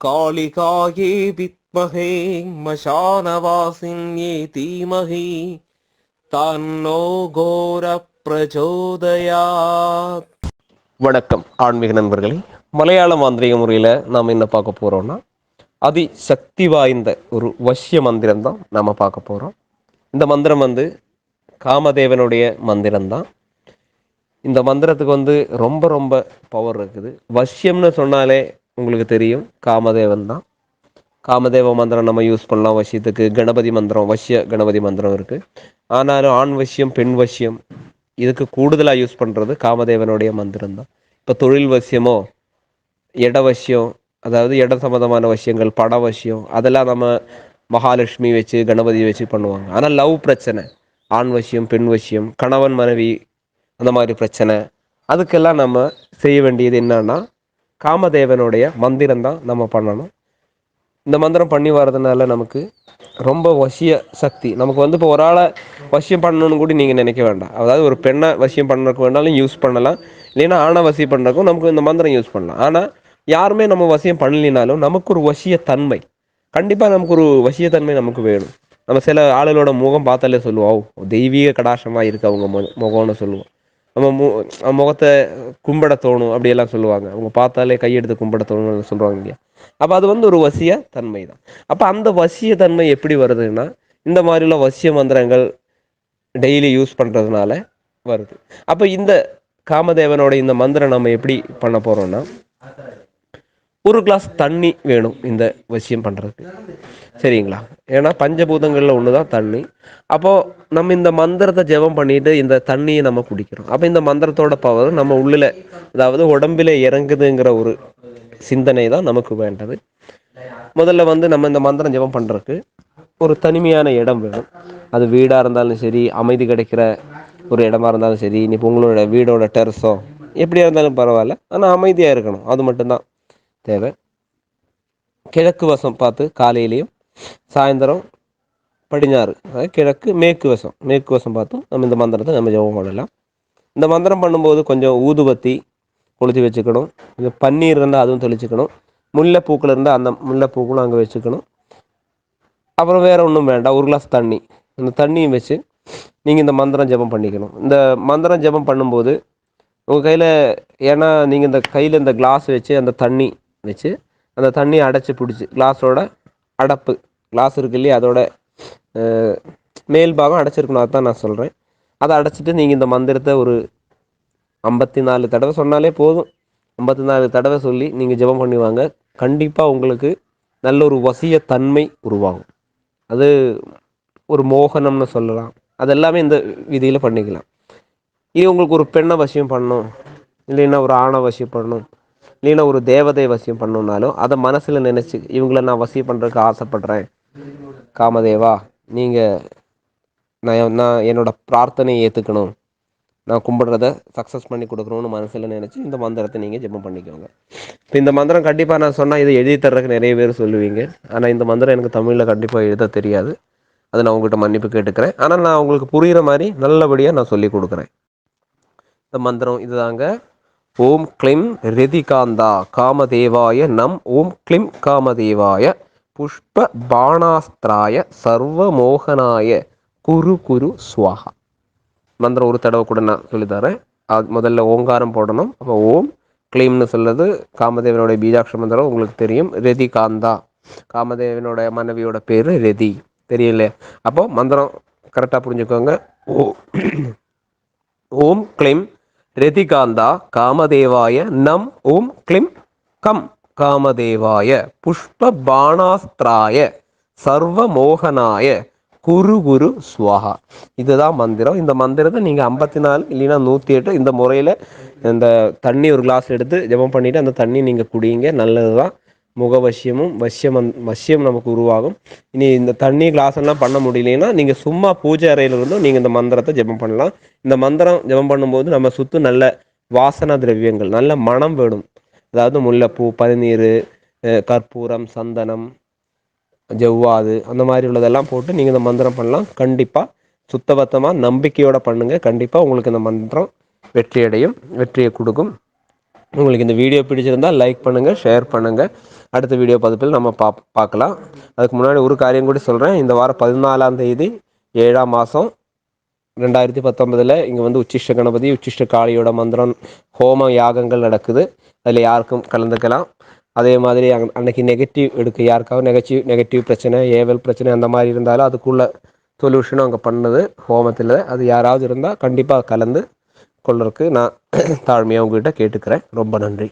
காளிகாயே வித்மகே மசானவாசின்யே தீமகி தன்னோ கோர பிரச்சோதயாத் வணக்கம் ஆன்மீக நண்பர்களே. மலையாள மாந்திரிக முறையில் நாம் என்ன பார்க்க போகிறோம்னா அதி சக்தி வாய்ந்த ஒரு வசிய மந்திரம் தான் நாம் பார்க்க போகிறோம் இந்த மந்திரம் வந்து காமதேவனுடைய மந்திரம் தான். இந்த மந்திரத்துக்கு வந்து ரொம்ப ரொம்ப பவர் இருக்குது. வசியம்னு சொன்னாலே உங்களுக்கு தெரியும். காமதேவன் தான். காமதேவ மந்திரம் நம்ம யூஸ் பண்ணலாம். வசியத்துக்கு கணபதி மந்திரம் வசிய கணபதி மந்திரம் இருக்குது ஆனாலும் ஆண் வசியம் பெண் வசியம் இதுக்கு கூடுதலாக யூஸ் பண்ணுறது காமதேவனுடைய மந்திரம் தான். இப்போ தொழில் வசியமோ இட வசியம் அதாவது இடம் சம்மந்தமான விஷயங்கள் பட வசியம் அதெல்லாம் நம்ம மகாலட்சுமி வச்சு கணபதி வச்சு பண்ணுவாங்க. ஆனால் லவ் பிரச்சனை. ஆண் வசியம் பெண் வசியம் கணவன் மனைவி அந்த மாதிரி பிரச்சனை. அதுக்கெல்லாம் நம்ம செய்ய வேண்டியது என்னன்னா காமதேவனுடைய மந்திரம் தான் நம்ம பண்ணணும். இந்த மந்திரம் பண்ணி வர்றதுனால நமக்கு ரொம்ப வசிய சக்தி. நமக்கு வந்து இப்போ ஒரு ஆளை வசியம் பண்ணணும்னு கூட நீங்கள் நினைக்க வேண்டாம். அதாவது ஒரு பெண்ணை வசியம் பண்ணுறதுக்கு வேணாலும் யூஸ் பண்ணலாம். இல்லைன்னா ஆணை வசியம் பண்ணுறதுக்கும் நமக்கு இந்த மந்திரம் யூஸ் பண்ணலாம். ஆனால் யாருமே நம்ம வசியம் பண்ணலினாலும் நமக்கு ஒரு வசிய தன்மை. கண்டிப்பாக நமக்கு ஒரு வசியத்தன்மை நமக்கு வேணும். நம்ம சில ஆளுகளோட முகம் பார்த்தாலே சொல்லுவோம் "ஓ, தெய்வீக கடாசமாக இருக்கு அவங்க மு முகம்னு சொல்லுவோம். நம்ம மு நம்ம முகத்தை கும்பிட தோணும் அப்படியெல்லாம் சொல்லுவாங்க. அவங்க பார்த்தாலே கையெடுத்து கும்பிட தோணும்னு சொல்லுவாங்க இல்லையா? அப்போ அது வந்து ஒரு வசிய தன்மை தான். அப்போ அந்த வசிய தன்மை எப்படி வருதுன்னா இந்த மாதிரிலாம் வசிய மந்திரங்கள் டெய்லி யூஸ் பண்ணுறதுனால வருது. அப்போ இந்த காமதேவனோட இந்த மந்திரம் நம்ம எப்படி பண்ண போகிறோம்னா ஒரு கிளாஸ் தண்ணி வேணும் இந்த விஷயம் பண்ணுறதுக்கு சரிங்களா? ஏன்னா பஞ்சபூதங்களில் ஒன்று தான் தண்ணி. அப்போது நம்ம இந்த மந்திரத்தை ஜெபம் பண்ணிட்டு இந்த தண்ணியை நம்ம குடிக்கிறோம். அப்போ இந்த மந்திரத்தோட பவர் நம்ம உள்ளில் அதாவது உடம்பில் இறங்குதுங்கிற ஒரு சிந்தனை தான் நமக்கு வேண்டது. முதல்ல வந்து நம்ம இந்த மந்திரம் ஜெபம் பண்ணுறதுக்கு ஒரு தனிமையான இடம் வேணும். அது வீடாக இருந்தாலும் சரி அமைதி கிடைக்கிற ஒரு இடமா இருந்தாலும் சரி நீ இப்போ உங்களோட வீடோட டெரஸோ எப்படியா இருந்தாலும் பரவாயில்ல. ஆனால் அமைதியாக இருக்கணும். அது மட்டும்தான். தேவை. கிழக்கு வசம் பார்த்து காலையிலையும் சாயந்தரம் படிஞ்சாறு அதாவது கிழக்கு மேற்கு வசம். மேற்கு வசம் பார்த்தும் நம்ம இந்த மந்திரத்தை நம்ம ஜெபம் பண்ணலாம். இந்த மந்திரம் பண்ணும்போது கொஞ்சம் ஊதுபத்தி கொளுத்தி வச்சுக்கணும். கொஞ்சம் பன்னீர் இருந்தால் அதுவும் தெளிச்சுக்கணும். முல்லைப்பூக்கள் இருந்தால் அந்த முல்லைப்பூக்களும் அங்கே வச்சுக்கணும். அப்புறம் வேறு ஒன்றும் வேண்டாம். ஒரு கிளாஸ் தண்ணி. அந்த தண்ணியும் வச்சு நீங்கள் இந்த மந்திரம் ஜெபம் பண்ணிக்கணும். இந்த மந்திரம் ஜெபம் பண்ணும்போது உங்கள் கையில் ஏன்னா நீங்கள் இந்த கையில் இந்த கிளாஸ் வச்சு அந்த தண்ணி வச்சு அந்த தண்ணியை அடைச்சி பிடிச்சி கிளாஸோட அடப்பு. கிளாஸ் இருக்கு இல்லையா? அதோட மேல் பாகம் அடைச்சிருக்கணும். அதுதான் நான் சொல்கிறேன் அதை அடைச்சிட்டு நீங்கள் இந்த மந்திரத்தை ஒரு ஐம்பத்தி நாலு தடவை சொன்னாலே போதும். ஐம்பத்தி நாலு தடவை சொல்லி நீங்கள் ஜெபம் பண்ணுவாங்க கண்டிப்பாக உங்களுக்கு நல்ல ஒரு வசிய தன்மை உருவாகும். அது ஒரு மோகனம்னு சொல்லலாம். அது எல்லாமே இந்த விதியில் பண்ணிக்கலாம். இது உங்களுக்கு ஒரு பெண்ணை வசியம் பண்ணணும். இல்லைன்னா ஒரு ஆணை வசியம் பண்ணணும். இல்லைன்னா ஒரு தேவதை வசியம் பண்ணணுன்னாலும் அதை மனசில் நினச்சி இவங்கள நான் வசியம் பண்ணுறதுக்கு ஆசைப்படுறேன். காமதேவா நீங்கள் நான் நான் என்னோட பிரார்த்தனையை ஏற்றுக்கணும் நான் கும்பிட்றத சக்ஸஸ் பண்ணி கொடுக்கணும்னு மனசில் நினச்சி இந்த மந்திரத்தை நீங்கள் ஜெபம் பண்ணிக்கோங்க. இப்போ இந்த மந்திரம் கண்டிப்பாக நான் சொன்னால் இதை எழுதி தர்றதுக்கு நிறைய பேர் சொல்லுவீங்க. ஆனால் இந்த மந்திரம் எனக்கு தமிழில் கண்டிப்பாக எழுத தெரியாது. அதை நான் உங்கள்கிட்ட மன்னிப்பு கேட்டுக்கிறேன். ஆனால் நான் உங்களுக்கு புரிகிற மாதிரி நல்லபடியாக நான் சொல்லி கொடுக்குறேன். இந்த மந்திரம் இதுதாங்க. ஓம் க்ளிம் ரிதிகாந்தா காமதேவாய நம் ஓம் க்ளிம் காமதேவாய புஷ்ப பாணாஸ்திராய சர்வமோகனாய குரு குரு ஸ்வாஹா மந்திரம் ஒரு தடவை கூட நான் சொல்லித்தரேன். அது முதல்ல ஓங்காரம் போடணும். அப்போ ஓம் கிளீம்னு சொல்லுறது காமதேவனுடைய பீஜாட்ச மந்திரம் உங்களுக்கு தெரியும். ரெதி காந்தா காமதேவனோட மனைவியோட பேர் ரெதி. தெரியல அப்போ மந்திரம் கரெக்டாக புரிஞ்சுக்கோங்க. ஓ ஓம் க்ளிம் ரெதிகாந்தா காமதேவாய நம் ஓம் க்ளிம் கம். காமதேவாய புஷ்ப பாணாஸ்திராய சர்வமோகனாய குரு குரு ஸ்வாஹா இதுதான் மந்திரம். இந்த மந்திரத்தை நீங்கள் ஐம்பத்தி நாலு இல்லைன்னா நூற்றி எட்டு இந்த முறையில் இந்த தண்ணி ஒரு கிளாஸ் எடுத்து ஜபம் பண்ணிவிட்டு அந்த தண்ணி நீங்கள் குடிங்க. நல்லது தான் முகவசியமும் வசியம் வசியம் நமக்கு உருவாகும். இனி இந்த தண்ணி கிளாஸ் எல்லாம் பண்ண முடியலன்னா நீங்கள் சும்மா பூஜை அறையில் இருந்தும் நீங்கள் இந்த மந்திரத்தை ஜெபம் பண்ணலாம். இந்த மந்திரம் ஜெபம் பண்ணும்போது நம்ம சுற்றும் நல்ல வாசன திரவியங்கள் நல்ல மனம் வேணும். அதாவது முல்லைப்பூ பனிநீர் கற்பூரம் சந்தனம் ஜவ்வாது அந்த மாதிரி உள்ளதெல்லாம் போட்டு நீங்கள் இந்த மந்திரம் பண்ணலாம். கண்டிப்பாக சுத்தபத்தமாக நம்பிக்கையோடு பண்ணுங்கள் கண்டிப்பாக உங்களுக்கு இந்த மந்திரம் வெற்றியடையும் வெற்றியை கொடுக்கும். உங்களுக்கு இந்த வீடியோ பிடிச்சிருந்தால் லைக் பண்ணுங்கள் ஷேர் பண்ணுங்கள் அடுத்த வீடியோ பதிப்பில் நம்ம பா பார்க்கலாம். அதுக்கு முன்னாடி ஒரு காரியம் கூட சொல்கிறேன் இந்த வாரம் பதினாலாம் தேதி ஏழாம் மாதம் ரெண்டாயிரத்தி பத்தொன்பதில் இங்கே வந்து உச்சிஷ்ட கணபதி உச்சிஷ்ட காளியோட மந்திரம் ஹோம யாகங்கள் நடக்குது. அதில் யாருக்கும் கலந்துக்கலாம். அதே மாதிரி அங் அன்னைக்கு நெகட்டிவ் எடுக்க யாருக்காவது நெகட்டிவ் நெகட்டிவ் பிரச்சனை ஏவல் பிரச்சனை அந்த மாதிரி இருந்தாலும் அதுக்குள்ள சொல்யூஷனும் அங்கே பண்ணுது ஹோமத்தில். அது யாராவது இருந்தால் கண்டிப்பாக கலந்து கொள்றதுக்கு நான் தாழ்மையாக உங்ககிட்ட கேட்டுக்கிறேன். ரொம்ப நன்றி.